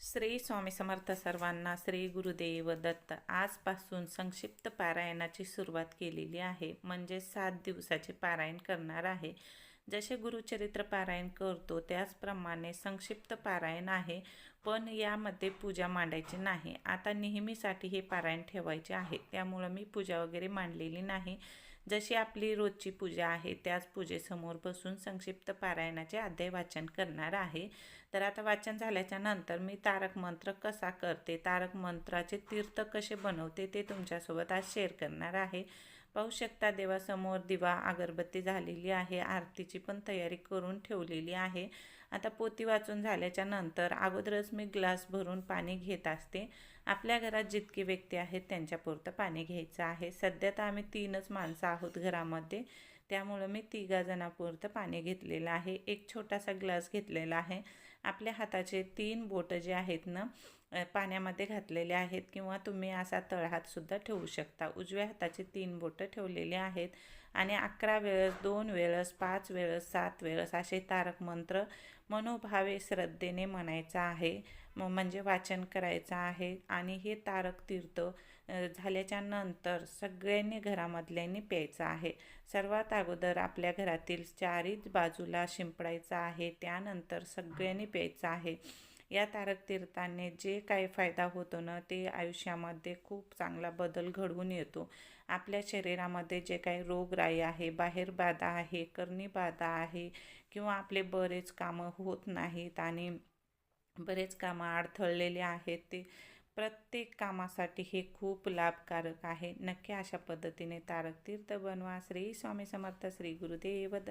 श्री स्वामी समर्थ सर्वांना श्री गुरुदेव दत्त आजपासून संक्षिप्त पारायणाची सुरुवात केलेली आहे. म्हणजे सात दिवसाचे पारायण करणार आहे. जसे गुरुचरित्र पारायण करतो त्याचप्रमाणे संक्षिप्त पारायण आहे. पण यामध्ये पूजा मांडायची नाही. आता नेहमीसाठी हे पारायण ठेवायचे आहे. त्यामुळं मी पूजा वगैरे मांडलेली नाही. जशी आपली रोजची पूजा आहे त्याच पूजेसमोर बसून संक्षिप्त पारायणाचे अध्याय वाचन करणार आहे. तर आता वाचन झाल्याच्यानंतर मी तारक मंत्र कसा करते तारक मंत्राचे तीर्थ कसे बनवते ते तुमच्यासोबत आज शेअर करणार आहे. पाहू शकता देवासमोर दिवा अगरबत्ती झालेली आहे आरतीची पण तयारी करून ठेवलेली आहे. आता पोती वाचून झाल्याच्यानंतर अगोदरच मी ग्लास भरून पाणी घेत असते. आपल्या घरात जितकी व्यक्ती आहेत त्यांच्यापुरतं पाणी घ्यायचं आहे. सध्या तर आम्ही तीनच माणसं आहोत घरामध्ये. त्यामुळं मी तिघा जणापुरतं पाणी घेतलेलं आहे. एक छोटासा ग्लास घेतलेला आहे. आपल्या हाताचे तीन बोटं जे आहेत ना पाण्यामध्ये घातलेले आहेत किंवा तुम्ही असा तळहातसुद्धा ठेवू शकता. उजव्या हाताचे तीन बोटं ठेवलेले आहेत. आणि अकरा वेळेस दोन वेळेस पाच वेळेस सात वेळेस असे तारक मंत्र मनोभावे श्रद्धेने म्हणायचं आहे. म- म्हणजे वाचन करायचं आहे. आणि हे तारक तीर्थ झाल्याच्यानंतर सगळ्यांनी घरामधल्यांनी प्यायचं आहे. सर्वात अगोदर आपल्या घरातील चारीच बाजूला शिंपडायचं आहे. त्यानंतर सगळ्यांनी प्यायचं आहे. या तारक तीर्थाने जे काही फायदा होतो ना ते आयुष्यामध्ये खूप चांगला बदल घडवून येतो. आपल्या शरीरामध्ये जे काही रोगराई आहे बाहेर बाधा आहे करणी बाधा आहे किंवा आपले बरेच कामं होत नाहीत आणि बरेच कामं अडथळलेले आहेत ते प्रत्येक कामासाठी हे खूप लाभकारक आहे. नक्की अशा पद्धतीने तारक तीर्थ बनवा. श्री स्वामी समर्थ श्री गुरुदेव द